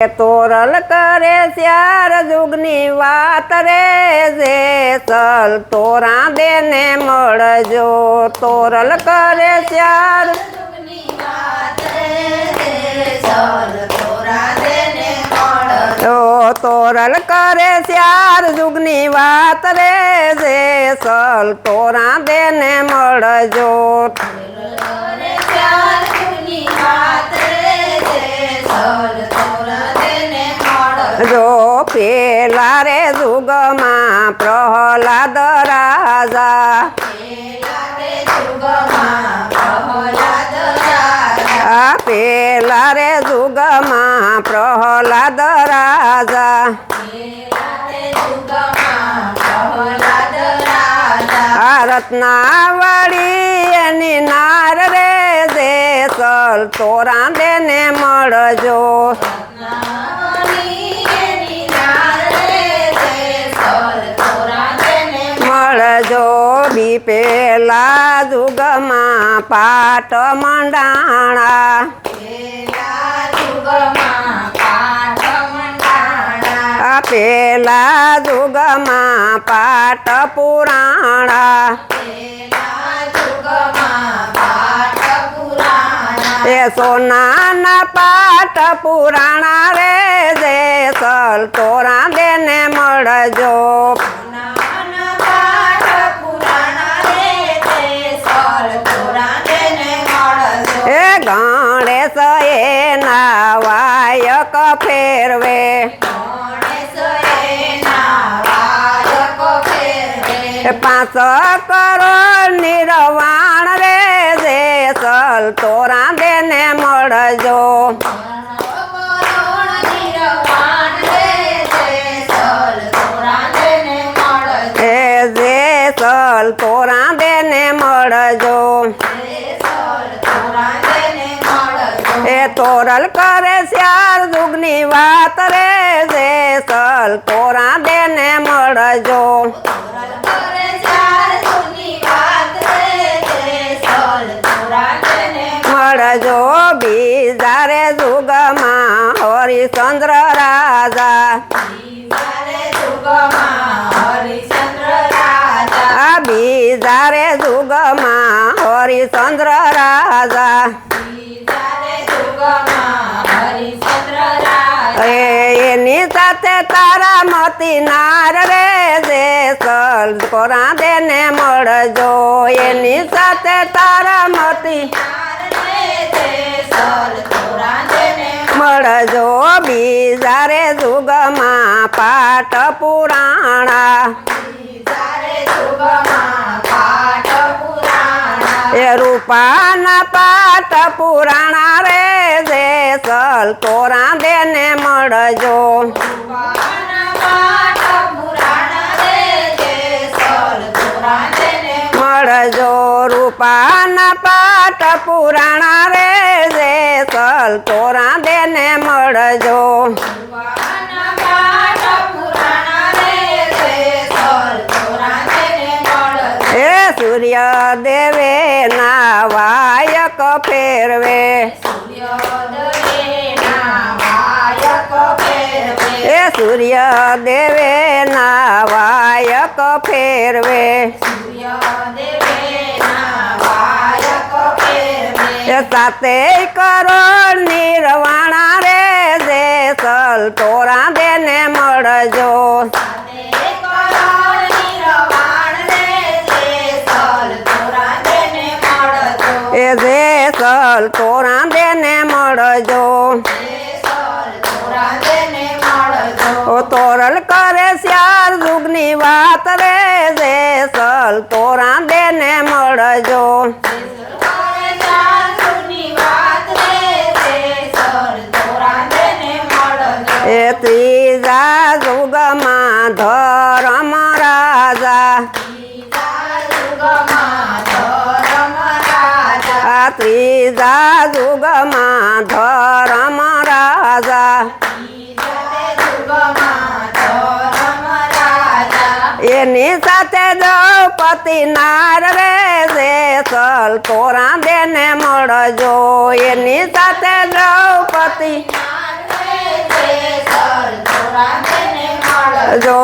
તોરલ કરે શ્યાર જુગની વાત રે જે સલ તોરા દેને મળજો. તોરલ કરે શ્યાર તોરલ કરે શ્યાર જુગની વાત રે જે સલ તોરા દેને મળજો. જો જુગમાં પ્રહલાદ રાજા. પેલા રે જુગમાં પ્રહલાદ રાજા. આ રત્નાવળી એની નાર રે જે ચલ તોરા દેને મળજો. પાટ મંડાણા. પેલા જુગમાં પાટ પુરાણા. એ સોનાના પાટ પુરાણા રે જે સલ તોરા દેને મળજો. એના વાયક ફેરવે. પાંચ કરો નિરવાણ રે જે સલ તોરા દેને મળજો. તોરલ કરે શ્યાર દુગની વાત રે જે સલ કોરા દેને મળજો. મળજો બીજા રે જુગમાં હરિચંદ્ર રાજા. આ બીજા રે જુગમાં હરિચંદ્ર રાજા. એ એની સાથે તારા મતી નાર રે જે સલ કોરા દેને મળજો. એની સાથે તારા મતી મળજો. બીજા રે જુગમાં પાઠ પુરાણા. એ રૂપાના પાઠ પુરાણા રે. સલ કોરા દેને મળજો. મળજો. રૂપાના પાઠ પુરાણા રે જે સલ તોરા દેને મળજો. સૂર્ય દેવે ના વાયક ફેરવે. એ સૂર્ય દેવે નાવાયક ફેરવે. સાતે કરોડ નિર્વાણા રે જે સલ તોરા દેને વાત રે જે સલ તોરા દેને મળજો. એ ત્રીજા જુગમાં ધરમ રાજા. ત્રીજા જુગમાં ધરમ રાજા. સાથે દ્રૌપદી નાર રે જે સલ તોરા દેને મળજો. એની સાથે રે જો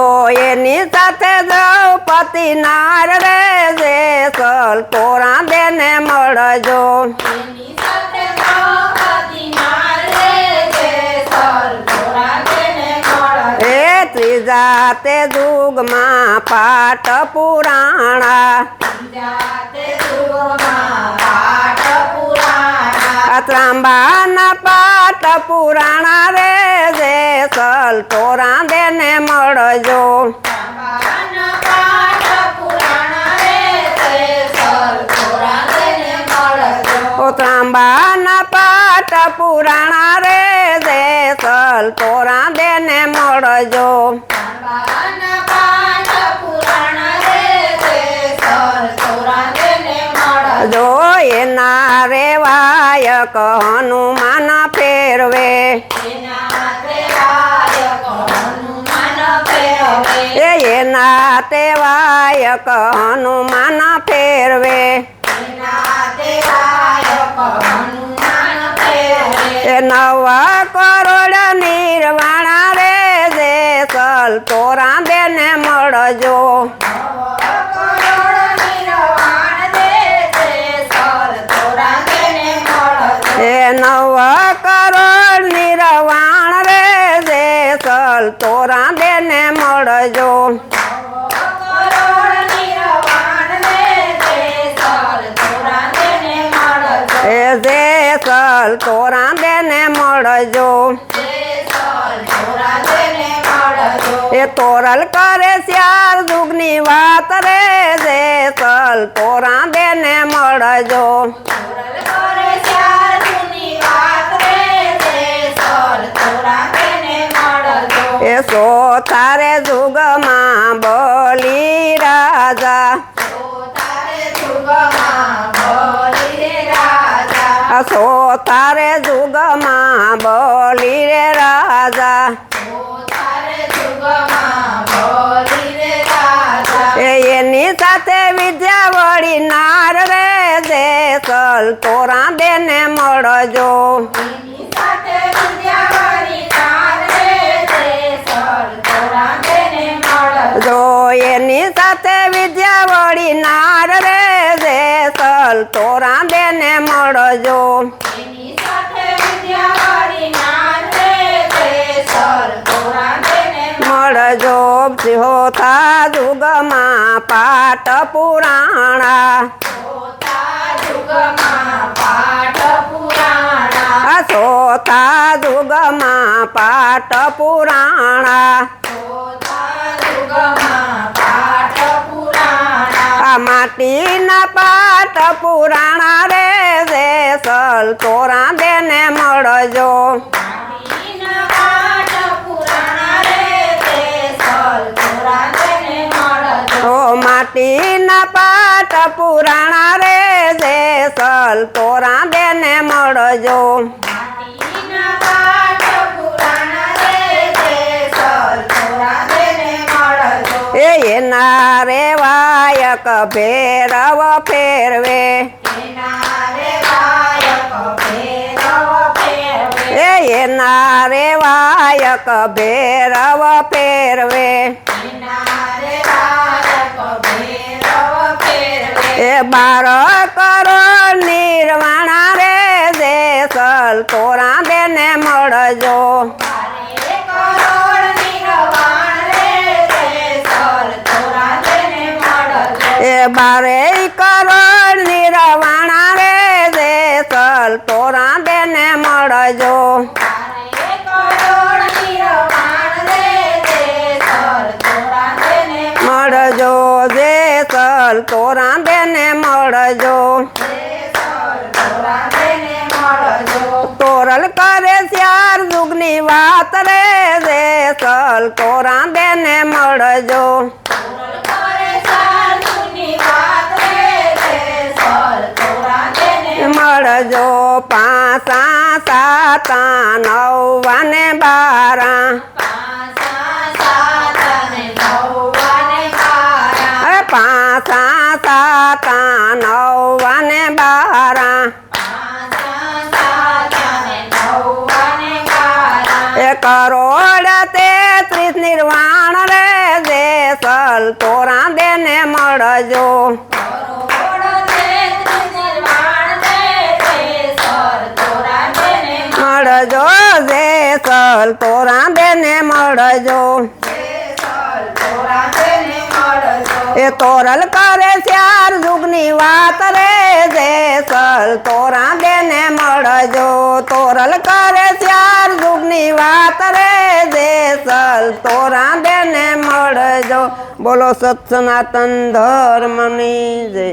એની સાથે દ્રૌપદી નાર રે જેસલ તોરા દેને મળજો. એ ત્રીજા તે દુગમાં પાઠ પુરાણા. ત્રાંબાના પાઠ પુરાણા રે જેસલ તોરા દેને મળજો. ત્રાંબાના પાઠ પુરાણા રે જેસલ તોરા દેને મળજો. એના રેવાયક હનુમાન ફેરવે. એ એના તેવાયક હનુમાન ફેરવે. એ નવા કરોડ નિર્વાણા રે જેસલ તોરા દેને મળજો. નવ કરોડ નિરવાણ રે જેસલ તોરા દેને મળજો. એ જેસલ તોરા દેને મળજો. એ તોરલ કરે શ્યાર દુગની વાત રે જેસલ તોરા દેને મળજો. સો તારે જુગમાં બોલી રાજા. સો તારે જુગમાં બોલી રે રાજા. એની સાથે વિદ્યા વળી નાર રે જેસલ તોરા દેને મળજો. જો એની સાથે વિદ્યા વળી નાર રે જેસલ તોરા દેને મળજો. મળજો હોતા જુગમાં પાઠ પુરાણા. સોતા જુગમાં પાઠ પુરાણા. માટીના પાઠ પુરાણા રે જેસલ તોરા દેને મળજો. માટીના પાઠ પુરાણા રે જેસલ તોરા દેને મળજો. એના રે વાયક ભેરવ ફેરવે એ એના રે વાયક ભેરવ ફેરવે એ બાર કરો નિર્વાણા રે જેસલ તોરા બેને મળજો જેસલ તોરા બેને મળજો. તોરલ કરે શ્યાર જુગની વાત રે સલ તોરા બેને મળજો. મળજો પાસા સાતા નવ અને બારા. એ કરો તેત્રીસ નિર્વાણ રે જેસલ તોરા દેને મળજો. મળજો જેસલ તોરા દેને મળજો. એ તોરલ કરે ચાર જુગની વાત રે જેસલ તોરા દેને મળજો. તોરલ કરે યુગની વાત રે દેસલ તોરા બેને મળજો. બોલો સત્સનાતન ધર્મની જય.